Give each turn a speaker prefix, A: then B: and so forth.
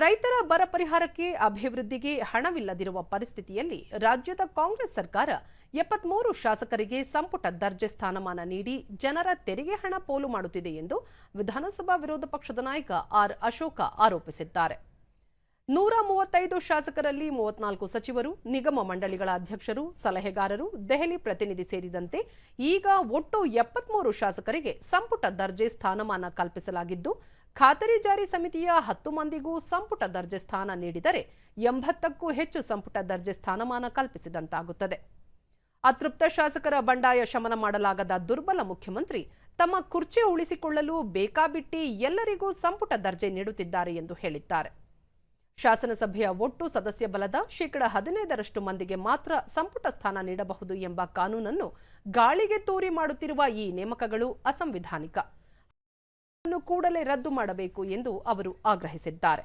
A: ರೈತರ ಬರ ಪರಿಹಾರಕ್ಕೆ ಅಭಿವೃದ್ಧಿಗೆ ಹಣವಿಲ್ಲದಿರುವ ಪರಿಸ್ಥಿತಿಯಲ್ಲಿ ರಾಜ್ಯದ ಕಾಂಗ್ರೆಸ್ ಸರ್ಕಾರ ಎಪ್ಪತ್ಮೂರು ಶಾಸಕರಿಗೆ ಸಂಪುಟ ದರ್ಜೆ ಸ್ಥಾನಮಾನ ನೀಡಿ ಜನರ ತೆರಿಗೆ ಹಣ ಪೋಲು ಮಾಡುತ್ತಿದೆ ಎಂದು ವಿಧಾನಸಭಾ ವಿರೋಧ ಪಕ್ಷದ ನಾಯಕ ಆರ್ ಅಶೋಕ ಆರೋಪಿಸಿದ್ದಾರೆ. ನೂರ ಮೂವತ್ತೈದು ಶಾಸಕರಲ್ಲಿ ಮೂವತ್ನಾಲ್ಕು ಸಚಿವರು, ನಿಗಮ ಮಂಡಳಿಗಳ ಅಧ್ಯಕ್ಷರು, ಸಲಹೆಗಾರರು, ದೆಹಲಿ ಪ್ರತಿನಿಧಿ ಸೇರಿದಂತೆ ಈಗ ಒಟ್ಟು ಎಪ್ಪತ್ಮೂರು ಶಾಸಕರಿಗೆ ಸಂಪುಟ ದರ್ಜೆ ಸ್ಥಾನಮಾನ ಕಲ್ಪಿಸಲಾಗಿದ್ದು, ಖಾತರಿ ಜಾರಿ ಸಮಿತಿಯ ಹತ್ತು ಮಂದಿಗೂ ಸಂಪುಟ ದರ್ಜೆ ಸ್ಥಾನ ನೀಡಿದರೆ ಎಂಬತ್ತಕ್ಕೂ ಹೆಚ್ಚು ಸಂಪುಟ ದರ್ಜೆ ಸ್ಥಾನಮಾನ ಕಲ್ಪಿಸಿದಂತಾಗುತ್ತದೆ. ಅತೃಪ್ತ ಶಾಸಕರ ಬಂಡಾಯ ಶಮನ ಮಾಡಲಾಗದ ದುರ್ಬಲ ಮುಖ್ಯಮಂತ್ರಿ ತಮ್ಮ ಕುರ್ಚಿ ಉಳಿಸಿಕೊಳ್ಳಲು ಬೇಕಾಬಿಟ್ಟಿ ಎಲ್ಲರಿಗೂ ಸಂಪುಟ ದರ್ಜೆ ನೀಡುತ್ತಿದ್ದಾರೆ ಎಂದು ಹೇಳಿದ್ದಾರೆ. ಶಾಸನಸಭೆಯ ಒಟ್ಟು ಸದಸ್ಯ ಬಲದ ಶೇಕಡ ಹದಿನೈದರಷ್ಟು ಮಂದಿಗೆ ಮಾತ್ರ ಸಂಪುಟ ಸ್ಥಾನ ನೀಡಬಹುದು ಎಂಬ ಕಾನೂನನ್ನು ಗಾಳಿಗೆ ತೂರಿ ಮಾಡುತ್ತಿರುವ ಈ ನೇಮಕಗಳು ಅಸಂವಿಧಾನಿಕ. ಕೂಡಲೇ ರದ್ದು ಮಾಡಬೇಕು ಎಂದು ಅವರು ಆಗ್ರಹಿಸಿದ್ದಾರೆ.